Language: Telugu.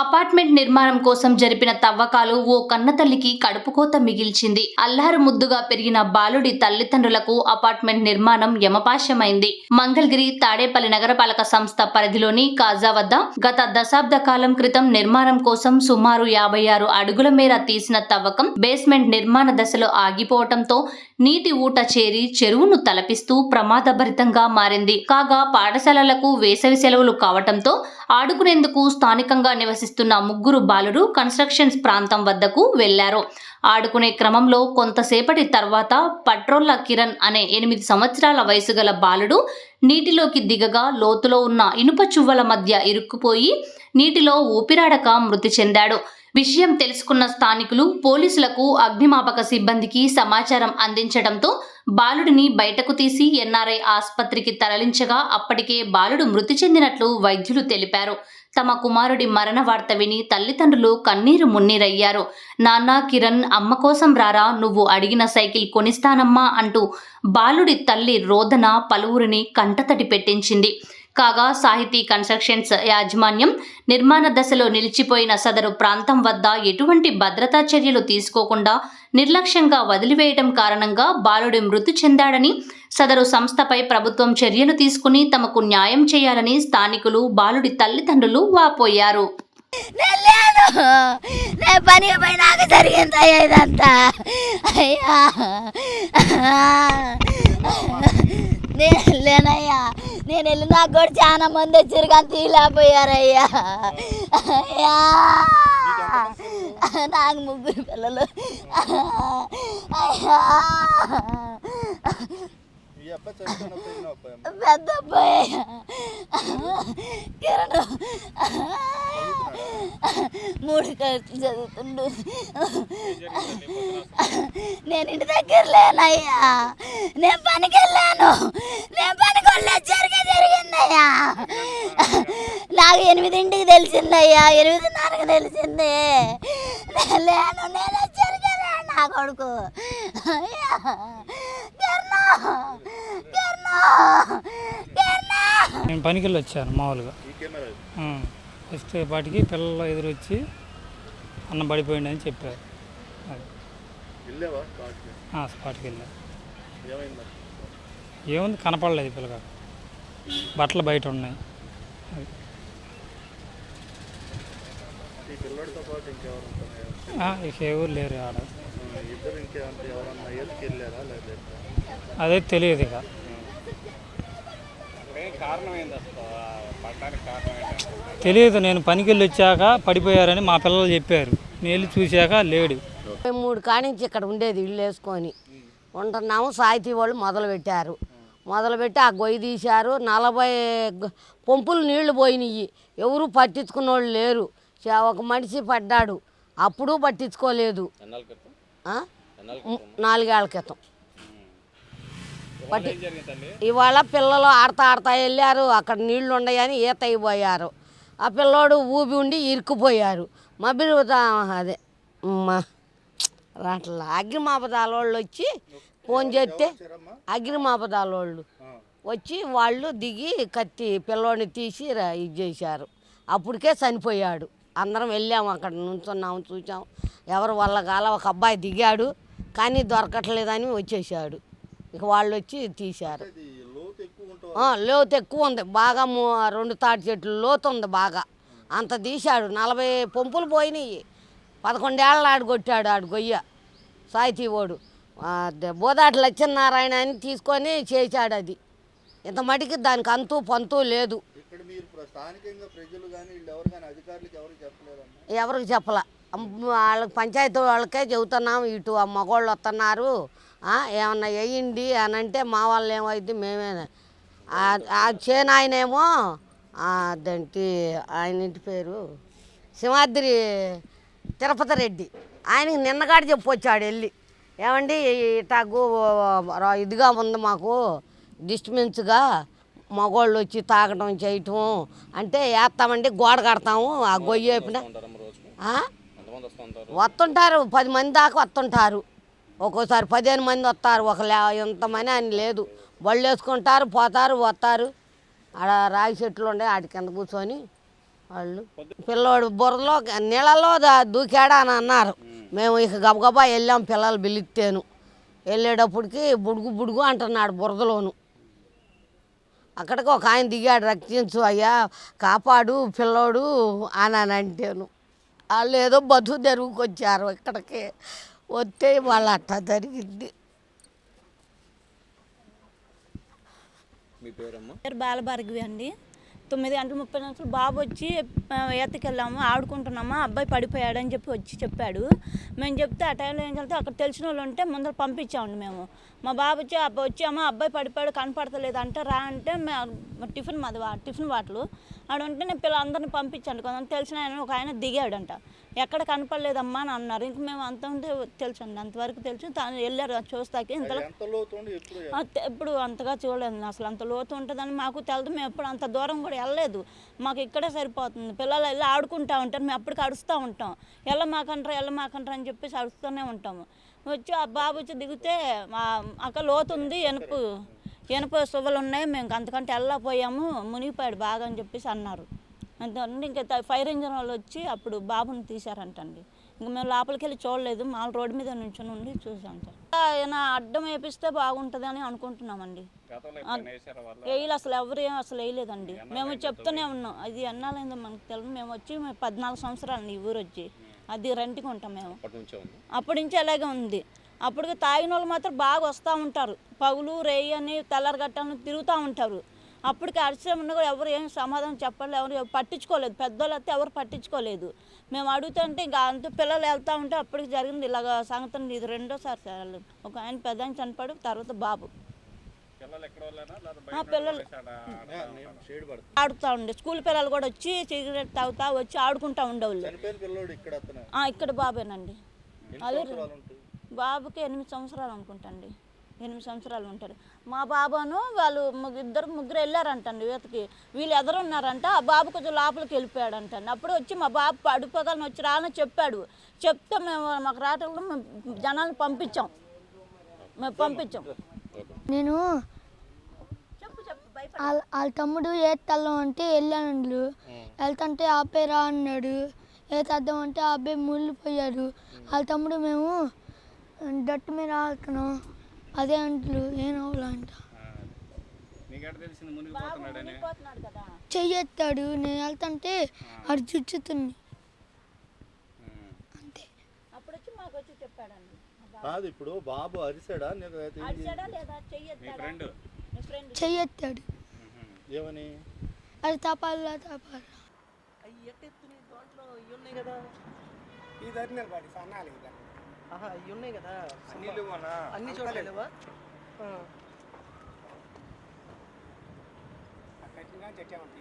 అపార్ట్మెంట్ నిర్మాణం కోసం జరిపిన తవ్వకాలు ఓ కన్నతల్లికి కడుపుకోత మిగిల్చింది. అల్లారు ముద్దుగా పెరిగిన బాలుడి తల్లిదండ్రులకు అపార్ట్మెంట్ నిర్మాణం యమపాశమైంది మంగళగిరి తాడేపల్లి నగరపాలక సంస్థ పరిధిలోని కాజా వద్ద గత దశాబ్ద కాలం క్రితం నిర్మాణం కోసం సుమారు యాభై ఆరు అడుగుల మేర తీసిన తవ్వకం బేస్మెంట్ నిర్మాణ దశలో ఆగిపోవటంతో నీటి ఊట చేరి చెరువును తలపిస్తూ ప్రమాదభరితంగా మారింది. కాగా పాఠశాలలకు వేసవి సెలవులు కావటంతో ఆడుకునేందుకు స్థానికంగా నివసిస్తున్న ముగ్గురు బాలురు కన్స్ట్రక్షన్స్ ప్రాంతం వద్దకు వెళ్ళారు. ఆడుకునే క్రమంలో కొంతసేపటి తర్వాత పట్రోల్ల కిరణ్ అనే ఎనిమిది సంవత్సరాల వయసు గల బాలుడు నీటిలోకి దిగగా లోతులో ఉన్న ఇనుప చువ్వల మధ్య ఇరుక్కుపోయి నీటిలో ఊపిరాడక మృతి చెందాడు. విషయం తెలుసుకున్న స్థానికులు పోలీసులకు అగ్నిమాపక సిబ్బందికి సమాచారం అందించడంతో బాలుడిని బయటకు తీసి ఎన్ఆర్ఐ ఆసుపత్రికి తరలించగా అప్పటికే బాలుడు మృతి చెందినట్లు వైద్యులు తెలిపారు. తమ కుమారుడి మరణ వార్త విని తల్లిదండ్రులు కన్నీరు మున్నీరయ్యారు. నాన్న కిరణ్ అమ్మ కోసం రారా నువ్వు అడిగిన సైకిల్ కొనిస్తానమ్మా అంటూ బాలుడి తల్లి రోదన పలువురిని కంటతడి పెట్టించింది. కాగా సాహితీ కన్స్ట్రక్షన్స్ యాజమాన్యం నిర్మాణ దశలో నిలిచిపోయిన సదరు ప్రాంతం వద్ద ఎటువంటి భద్రతా చర్యలు తీసుకోకుండా నిర్లక్ష్యంగా వదిలివేయడం కారణంగా బాలుడి మృతి చెందాడని సదరు సంస్థపై ప్రభుత్వం చర్యలు తీసుకుని తమకు న్యాయం చేయాలని స్థానికులు బాలుడి తల్లిదండ్రులు వాపోయారు. నేను పని జరిగింది ఇదంతా? అయ్యా! నేను వెళ్ళానయ్యా నేను వెళ్ళి కూడా చాలా మంది వచ్చారు కానీ తీలేకపోయారయ్యా అయ్యా. నాకు ముగ్గురు పిల్లలు. అయ్యా ఈ అబ్బాయి చనిపోయినప్పుడు ఎన్నో అబ్బాయి అమ్మ? పెద్ద అబ్బాయి. కిరణ్. మూడు ఖర్చు చదువుతుండు. నేను ఇంటి దగ్గర లేనయ్యా. నేను పనికి వెళ్ళాను. నేను పనికి వెళ్ళా జరిగిందయ్యా. నాకు ఎనిమిదింటికి తెలిసిందయ్యా. ఎనిమిదిన్నరకు తెలిసింది. నేను లేను. నేను జరిగాను నా కొడుకు. కిరణ్ కిరణ్ నేను పనికి వెళ్ళి వచ్చాను మామూలుగా. వస్తే పాటికి పిల్లలు ఎదురొచ్చి అన్న పడిపోయింది అని చెప్పారు. స్పాట్కి వెళ్ళా. ఏమైంది కనపడలేదు పిల్లగా బట్టలు బయట ఉన్నాయి. ఇంకెవరు ఎవరు లేరు ఆడ. అదే తెలియదు ఇక. తెలియదు నేను పనికి వెళ్ళి వచ్చాక పడిపోయారని మా పిల్లలు చెప్పారు. నేను వెళ్ళి చూశాక లేడు. ముప్పై మూడు కానించి ఇక్కడ ఉండేది ఇల్లు వేసుకొని. ఉంటున్నాము సాహితీ వాళ్ళు మొదలు పెట్టారు మొదలుపెట్టి ఆ గొయ్యి తీశారు. నలభై పంపులు నీళ్ళు పోయినాయి ఎవరు పట్టించుకున్న వాళ్ళు లేరు. చా- ఒక మనిషి పడ్డాడు. అప్పుడు పట్టించుకోలేదు. నాలుగేళ్ళ క్రితం. పట్టి ఇవాళ పిల్లలు ఆడతా ఆడతా వెళ్ళారు. అక్కడ నీళ్ళు ఉన్నాయని ఈత అయిపోయారు. ఆ పిల్లోడు ఊబి ఉండి ఇరుక్కుపోయారు. మబ్బిలి అదే మా రాట్ల అగ్నిమాపదాల వాళ్ళు వచ్చి ఫోన్ చేస్తే అగ్నిమాపదాల వాళ్ళు వచ్చి వాళ్ళు దిగి కత్తి పిల్లోడిని తీసి ఇది చేశారు. అప్పటికే చనిపోయాడు. అందరం వెళ్ళాము అక్కడ నుంచున్నాము చూసాం ఎవరు వాళ్ళ కాల ఒక అబ్బాయి దిగాడు. కానీ దొరకట్లేదని వచ్చేసాడు ఇక వాళ్ళు వచ్చి తీశారు. లోతు ఎక్కువ ఉంది. బాగా రెండు తాటి చెట్లు లోతు ఉంది బాగా. అంత తీశాడు. నలభై పంపులు పోయినాయి. పదకొండేళ్ళ ఆడు కొట్టాడు ఆడు గొయ్య. సాయితీ ఓడు ఆ, ద- బోదాటి లక్ష్మీనారాయణ అని తీసుకొని చేశాడు అది. ఇంత మటుకి దానికి అంతు పంతు లేదు. ఎవరికి చెప్పలా? వాళ్ళకి పంచాయతీ వాళ్ళకే చెబుతున్నాం. ఇటు ఆ మగవాళ్ళు వస్తున్నారు ఏమన్నా వేయండి అని అంటే మా వాళ్ళు ఏమైంది మేమే. ఆ- ఆ చేను ఆయనేమో ఆ, అదేంటి ఆయన ఇంటి పేరు సింహాద్రి తిరుపతి రెడ్డి. ఆయనకి నిన్నగాడు చెప్పొచ్చాడు వెళ్ళి. ఏమండి ఇటాగు రా- ఇదిగా ఉంది మాకు డిస్టర్బెన్స్గా మగవాళ్ళు వచ్చి తాగటం చేయటం అంటే వేస్తామండి గోడ కడతాము ఆ గొయ్యి వేపిన? వస్తుంటారు పది మంది దాకా వస్తుంటారు. ఒక్కోసారి పదిహేను మంది వస్తారు ఒక ఇంతమని ఇంతమంది అని లేదు. బళ్ళు వేసుకుంటారు పోతారు వస్తారు. ఆడ రాగి చెట్లు ఉండే ఆడి కింద కూర్చొని వాళ్ళు పిల్లోడు బురదలో నీళ్ళలో దా- దూకాడా అని అన్నారు. మేము ఇక గబగబా వెళ్ళాం పిల్లలు పిలిస్తేను వెళ్ళేటప్పటికి బుడుగు బుడుగు అంటున్నాడు బురదలోను. అక్కడికి ఒక ఆయన దిగాడు రక్షించు అయ్యా కాపాడు పిల్లోడు అని అని అంటాను. వాళ్ళు ఏదో బతుకు తెరుగుకొచ్చారు ఇక్కడికి. వస్తే వాళ్ళు అట్టా జరిగింది. మీ పేరమ్మా? పేరు బాలభార్గవి అండి. తొమ్మిది గంటల ముప్పై నిమిషాలు బాబు వచ్చి ఆ, ఈతకెళ్ళాము ఆడుకుంటున్నాము అబ్బాయి పడిపోయాడని చెప్పి వచ్చి చెప్పాడు. మేము చెప్తే ఆ టైంలో ఏం చేస్తే అక్కడ తెలిసిన వాళ్ళు ఉంటే ముందర పంపించామండి మేము. మా బాబు వచ్చి అబ్బా వచ్చి అమ్మ అబ్బాయి పడిపోయాడు కనపడతలేదు అంటే రా అంటే మే- టిఫిన్ మాది టిఫిన్ వాటలు ఆడ ఉంటే నేను పిల్లలందరినీ పంపించాను. కొంతమంది తెలిసిన ఆయన ఒక ఆయన దిగాడంట. ఎక్కడ కనపడలేదమ్మా అని అన్నారు. ఇంక మేము అంత ఉంటే తెలుసు అండి అంతవరకు తెలుసు. తాను వెళ్ళారు. చూస్తాకి ఇంతలో ఎప్పుడు అంతగా చూడలేదు. అసలు అంత లోతు ఉంటుందని మాకు తెలదు. మేము ఎప్పుడు అంత దూరం కూడా వెళ్ళలేదు. మాకు ఇక్కడే సరిపోతుంది. పిల్లలు వెళ్ళి ఆడుకుంటా ఉంటారు. మేము అప్పటికి అరుస్తూ ఉంటాం. ఎల్ల మాకంటారా ఎల్ల మాకంటారా అని చెప్పేసి అరుస్తూనే ఉంటాము. వచ్చి ఆ బాబు వచ్చి దిగితే అక్క లోతు ఉంది. ఎనుపు ఎనుపు సువ్వలు ఉన్నాయి. మేము అంతకంటే వెళ్ళకపోయాము మునిగిపోయాడు బాగా అని చెప్పేసి అన్నారు. అంతే. ఇంకా ఫైర్ ఇంజిన్ వాళ్ళు వచ్చి అప్పుడు బాబుని తీశారంటండి. ఇంకా మేము లోపలికి వెళ్ళి చూడలేదు మామూలు రోడ్డు మీద నుంచొని ఉండి చూసాం సార్. ఏమైనా అడ్డం వేపిస్తే బాగుంటుంది అని అనుకుంటున్నామండి. వేయలు అసలు ఎవరు అసలు వేయలేదండి. మేము చెప్తూనే ఉన్నాం అది ఎన్నాలైందో మనకు తెలియదు మేము వచ్చి పద్నాలుగు సంవత్సరాలు ఈ ఊరు వచ్చి. అది రెంట్కి ఉంటాం మేము. అప్పటి నుంచి అలాగే ఉంది. అప్పటికి తాగిన వాళ్ళు మాత్రం బాగా వస్తూ ఉంటారు. పగులు రేయి అని తెల్లరగట్టని తిరుగుతూ ఉంటారు. అప్పటికి ఉన్న కూడా ఎవరు ఏం సమాధానం చెప్పలేదు ఎవరు పట్టించుకోలేదు. పెద్దోళ్ళు అయితే ఎవరు పట్టించుకోలేదు. మేము అడుగుతుంటే ఇంకా అంత పిల్లలు వెళ్తూ ఉంటే అప్పటికి జరిగింది. ఇలాగ సంగతి ఇది రెండోసారి సార్. ఒక ఆయన పెద్ద ఆయన చనిపోయాడు తర్వాత బాబు. పిల్లలు ఆడుతూ ఉండే. స్కూల్ పిల్లలు కూడా వచ్చి సిగరెట్ తాగుతా వచ్చి ఆడుకుంటా ఉండేవాళ్ళు. ఇక్కడ బాబేనండి. బాబుకి ఎనిమిది సంవత్సరాలు అనుకుంటండి ఎనిమిది సంవత్సరాలు ఉంటారు. మా బాబాను వాళ్ళు ఇద్దరు ముగ్గురు వెళ్ళారంటండి ఈతకి. వీళ్ళు ఎదురు ఉన్నారంట ఆ బాబు కొంచెం లోపలికి వెళ్ళిపోయాడంటండి. అప్పుడు వచ్చి మా బాబు పడిపోగలని వచ్చి రాని చెప్పాడు. చెప్తే మేము మాకు రావటంలో మేము జనాలను పంపించాం. మేము పంపించాం. నేను చెప్పు చెప్పు భయపడ వాళ్ళ వాళ్ళ తమ్ముడు ఏ తల్లం అంటే వెళ్ళాను వెళ్తుంటే ఆపేరా అన్నాడు. ఏ తద్దాం అంటే ఆ అబ్బాయి ముళ్ళిపోయాడు వాళ్ళ తమ్ముడు మేము డట్టు మీద ఆడుతున్నాం అదే అంట్లు ఏం అవ్వాలంట పోతున్నాడు కదా. చెయ్యెత్తాడు నేను వెళ్తుంటే అది చుచ్చుతుంది. అంతే. కాదు ఇప్పుడు బాబు అరిసాడా చెయ్యెత్తాడు? చేయ- ఏమని? అది తపాలా తపాలా. ఈ ధర్నాలు పడి సన్నాలు ఇక ఆహా ఇవి ఉన్నాయి కదా. అన్ని చోట్ల లేవా? చచ్చామంటే